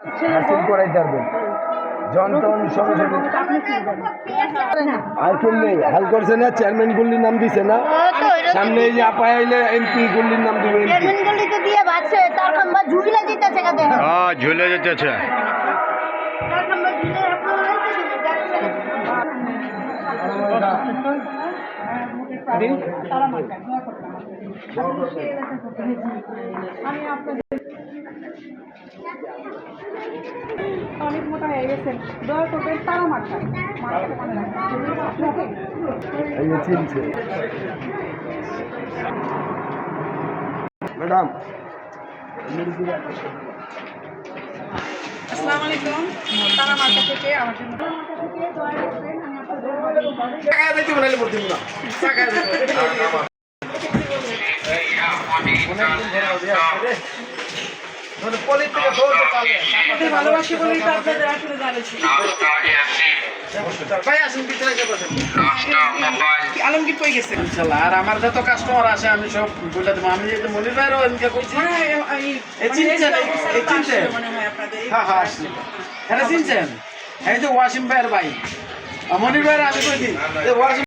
হাসিল করাইতে পারবেন সরাসরি আর হাল করছে না চেয়ারম্যান গুলির নাম দিছে না। সামনে এই যে আপা আইলে এমপি গুলির নাম দিবে ঝুলে কাতে হ্যাঁ ঝুলে যেতেছে তার খাম্বা ঝুলে আপনারা অনেক মোটা হয়ে গেছেন। দয়া করবেন তারা মাথায় ম্যাডাম আসসালামু আলাইকুম। তারা মাথা থেকে আমার জন্য। মাথা থেকে দয়া করবেন আমি আপনাদের ভালোবাসি বলেই তো আপনাদের আসলে জানাচ্ছি। আলমগীর কই গেছে? ইনশাল্লাহ আর আমার যত কাস্টমার আসে আমি সব বলে দেবো। আমি যেহেতু মনির ভাইরও এমকে কইছি মানে এই এই চিনছেন, এই- এই চিনছেন? মনে হয় আপনাদের। হ্যাঁ হ্যাঁ হ্যাঁ চিনছেন? এই যে ওয়াসিম ভাইয়ের ভাই। মনির ভাইয়ের আমি কই দিই ওয়াসিম